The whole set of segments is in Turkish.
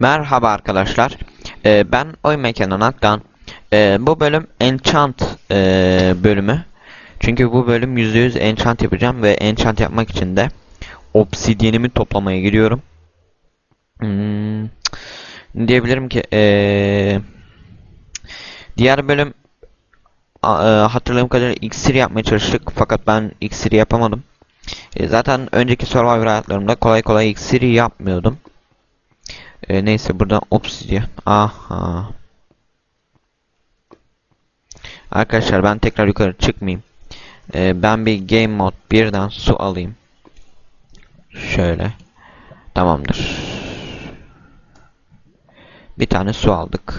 Merhaba arkadaşlar. Ee, ben Oyun Mekanı Aktan. Ee, bu bölüm Enchant ee, bölümü. Çünkü bu bölüm %100 Enchant yapacağım ve Enchant yapmak için de Obsidian'imi toplamaya gidiyorum. Hmm, diyebilirim ki ee, diğer bölüm ee, hatırladığım kadarıyla iksir yapmaya çalıştık fakat ben iksiri yapamadım. E, zaten önceki Survivor hayatlarımda kolay kolay iksiri yapmıyordum. E, neyse buradan obsidian. Aha. Arkadaşlar ben tekrar yukarı çıkmayayım. E, ben bir game mod birden su alayım. Şöyle. Tamamdır. Bir tane su aldık.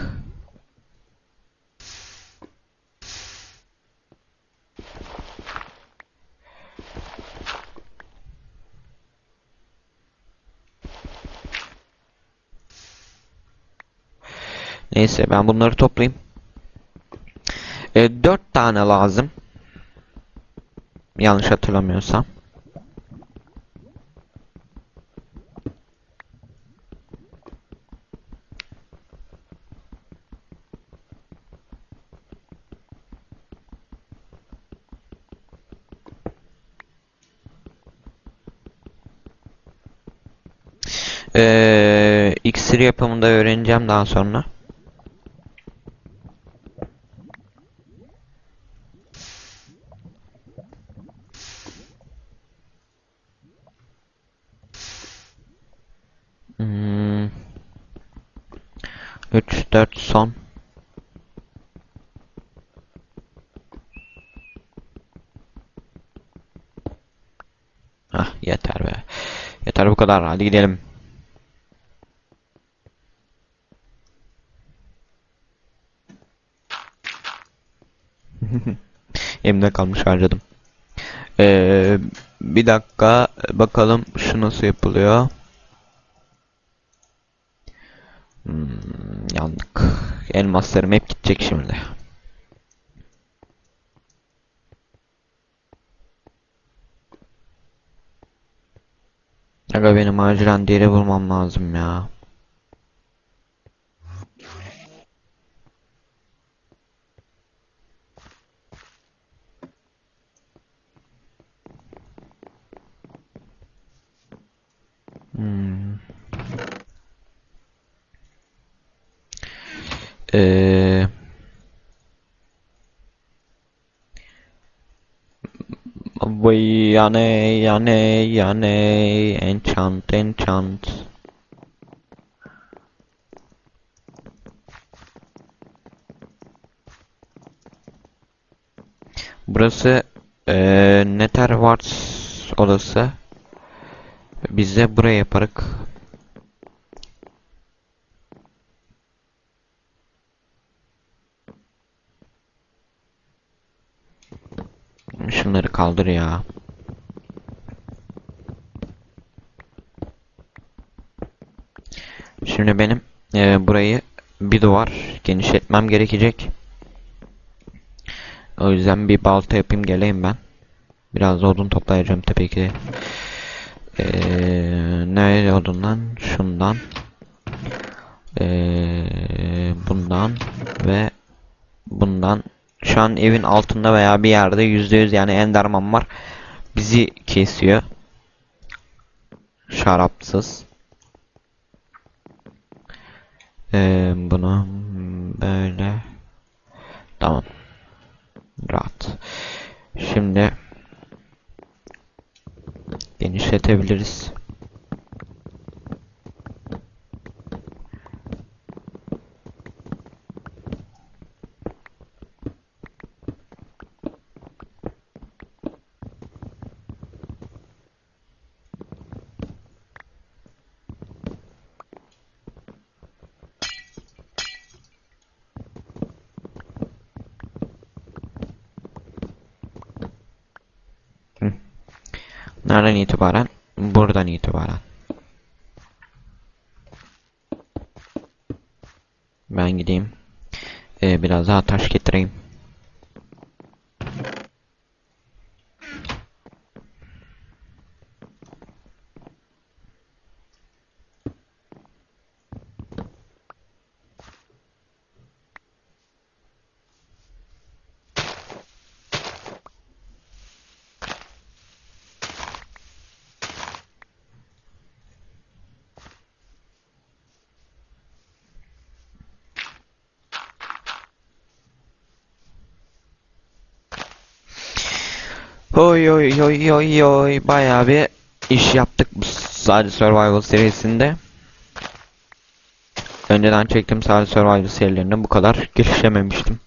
Neyse ben bunları toplayayım. E, 4 tane lazım. Yanlış hatırlamıyorsam. Ee, iksir yapımında öğreneceğim daha sonra. Hmm. 3 4 son. Ah yeter be. Yeter bu kadar. Hadi gidelim. Elimde kalmış harcadım. Ee, bir dakika bakalım şu nasıl yapılıyor. Hmm, yandık. Elmaslarım hep gidecek şimdi. Aga benim acilen deri bulmam lazım ya. Hmm. Ee, yane yane yane enchant enchant. Burası eee Nether Warts odası. Biz de buraya yaparık kaldır ya. Şimdi benim e, burayı bir duvar genişletmem gerekecek. O yüzden bir balta yapayım geleyim ben. Biraz odun toplayacağım tabii ki. Ee, ne odundan? Şundan. Ee, bundan ve bundan şu an evin altında veya bir yerde %100 yani enderman var. Bizi kesiyor. Şarapsız. Ee, bunu böyle tamam. Rahat. Şimdi genişletebiliriz. Nereden itibaren? Buradan itibaren. Ben gideyim. Ee, biraz daha taş getireyim. Oy oy oy oy oy bayağı bir iş yaptık bu sadece Survival serisinde. Önceden çektiğim sadece Survival serilerinde bu kadar gelişememiştim.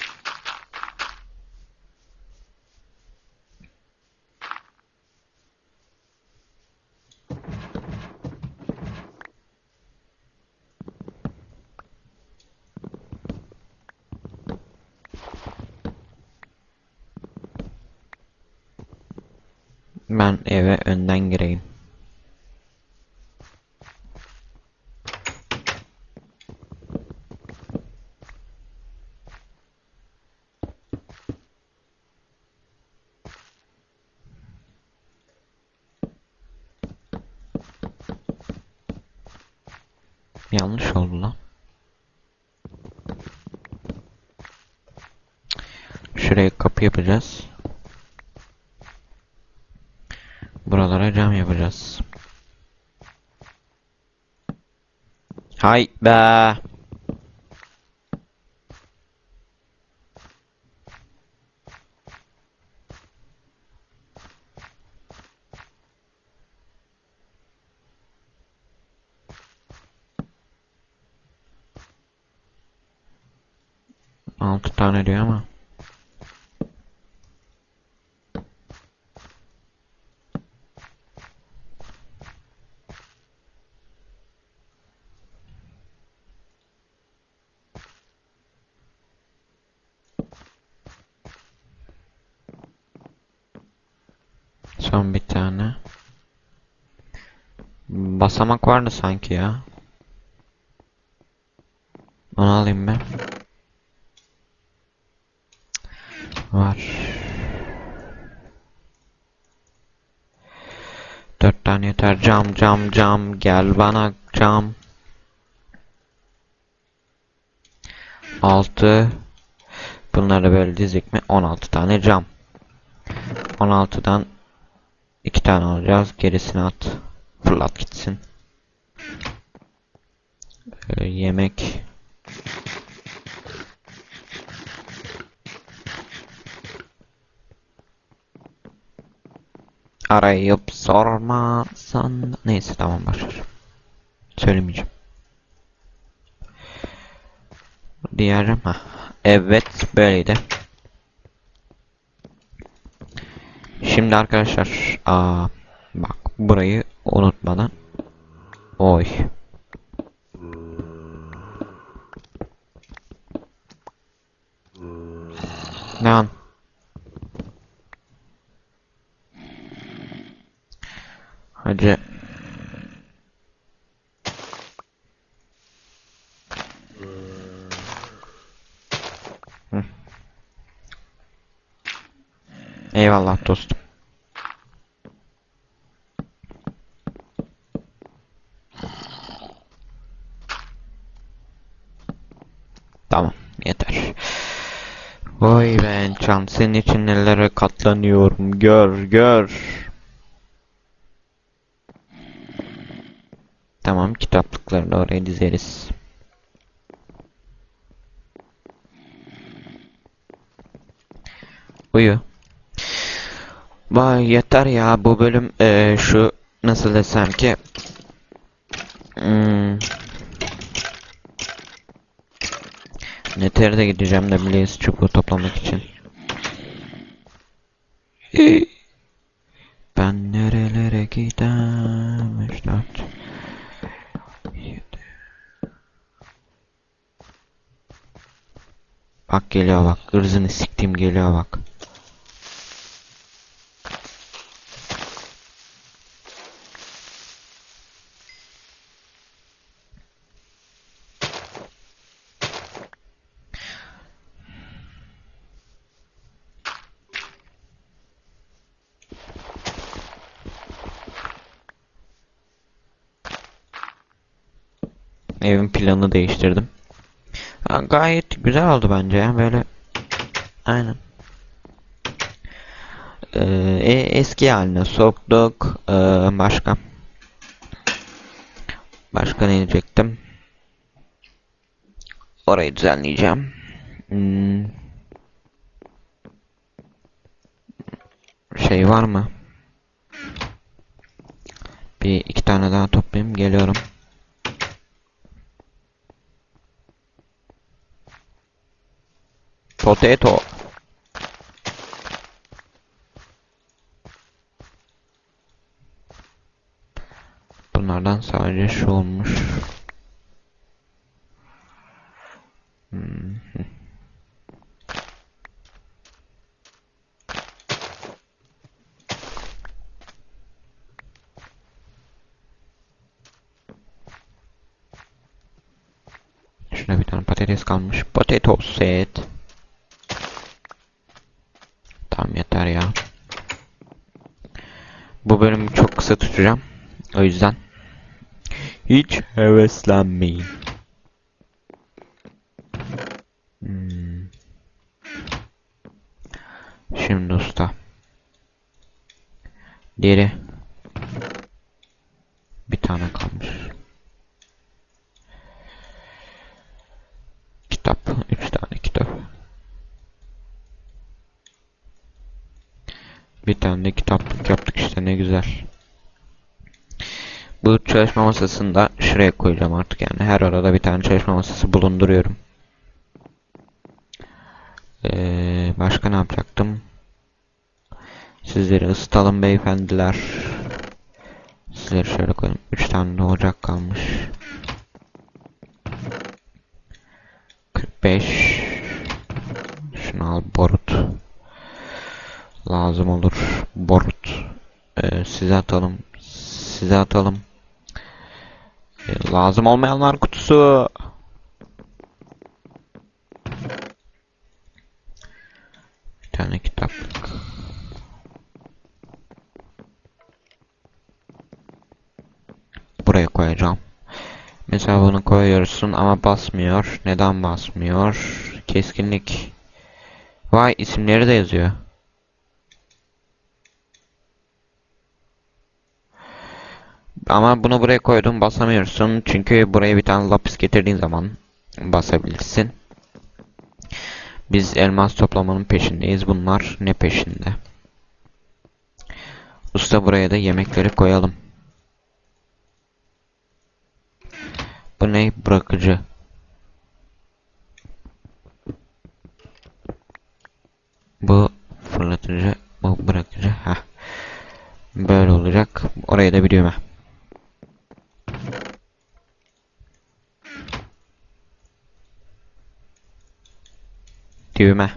Ben eve önden gireyim. Yanlış oldu lan. Şuraya kapı yapacağız. Buralara cam yapacağız. Hay be. Altı tane diyor ama. Son bir tane. Basamak vardı sanki ya. Onu alayım ben. Var. Dört tane yeter. Cam cam cam. Gel bana cam. Altı. Bunları böyle dizdik mi? 16 tane cam. 16'dan iki tane alacağız. Gerisini at. Fırlat gitsin. Ee, yemek. Arayıp sormasan neyse tamam başlar. Söylemeyeceğim. Diğerim ha. Evet böyleydi. Şimdi arkadaşlar aa, bak burayı unutmadan. Oy. Lan Hacı. Hı. Dostum. Tamam, yeter. Vay ben can senin için nelere katlanıyorum. Gör, gör. Tamam, kitaplıkları da oraya dizeriz. Uyu. Vay yeter ya bu bölüm eee, şu nasıl desem ki hmm, Nether'e gideceğim de Blaze çubuğu toplamak için. Ben nerelere gidem? Bak geliyor bak. Irzını siktim geliyor bak. Evin planını değiştirdim. Gayet güzel oldu bence ya böyle. Aynen. Ee, e- eski haline soktuk. Ee, başka. Başka ne diyecektim? Orayı düzenleyeceğim. Hmm. şey var mı? Bir iki tane daha toplayayım geliyorum. Potato. Bunlardan sadece şu olmuş. Hmm. Şurada bir tane patates kalmış. Potato set. Tamam yeter ya. Bu bölümü çok kısa tutacağım. O yüzden hiç heveslenmeyin. Hmm. Şimdi usta. Diğeri. Bir tane kalmış. Kitap. Üç tane kitap. Bir tane de kitaplık yaptık işte ne güzel. Bu çalışma masasını da şuraya koyacağım artık yani her arada bir tane çalışma masası bulunduruyorum. Ee, başka ne yapacaktım? Sizleri ısıtalım beyefendiler. Sizleri şöyle koyalım. 3 tane de ocak kalmış. 45 Şunu al borut. Lazım olur. Borut. Ee, size atalım. Size atalım. Ee, lazım olmayanlar kutusu. Bir tane kitaplık. Buraya koyacağım. Mesela bunu koyuyorsun ama basmıyor. Neden basmıyor? Keskinlik. Vay isimleri de yazıyor. Ama bunu buraya koydum basamıyorsun. Çünkü buraya bir tane lapis getirdiğin zaman basabilirsin. Biz elmas toplamanın peşindeyiz. Bunlar ne peşinde? Usta buraya da yemekleri koyalım. Bu ne? Bırakıcı. Bu fırlatıcı. Bu bırakıcı. Heh. Böyle olacak. Oraya da bir düğme. Düğme.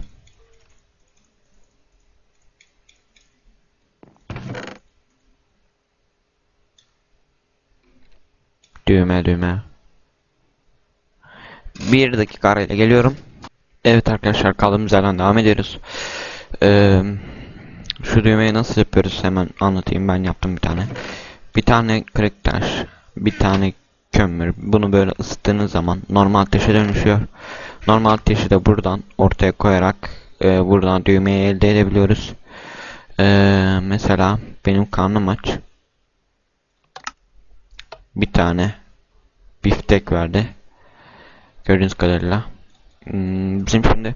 Düğme düğme. Bir dakika arayla geliyorum. Evet arkadaşlar kaldığımız yerden devam ediyoruz. Ee, şu düğmeyi nasıl yapıyoruz hemen anlatayım ben yaptım bir tane. Bir tane kırık taş, bir tane kömür. Bunu böyle ısıttığınız zaman normal ateşe dönüşüyor. Normal ateşi de buradan ortaya koyarak e, buradan düğmeyi elde edebiliyoruz. E, mesela benim karnım aç. Bir tane biftek verdi. Gördüğünüz kadarıyla. Hmm, bizim şimdi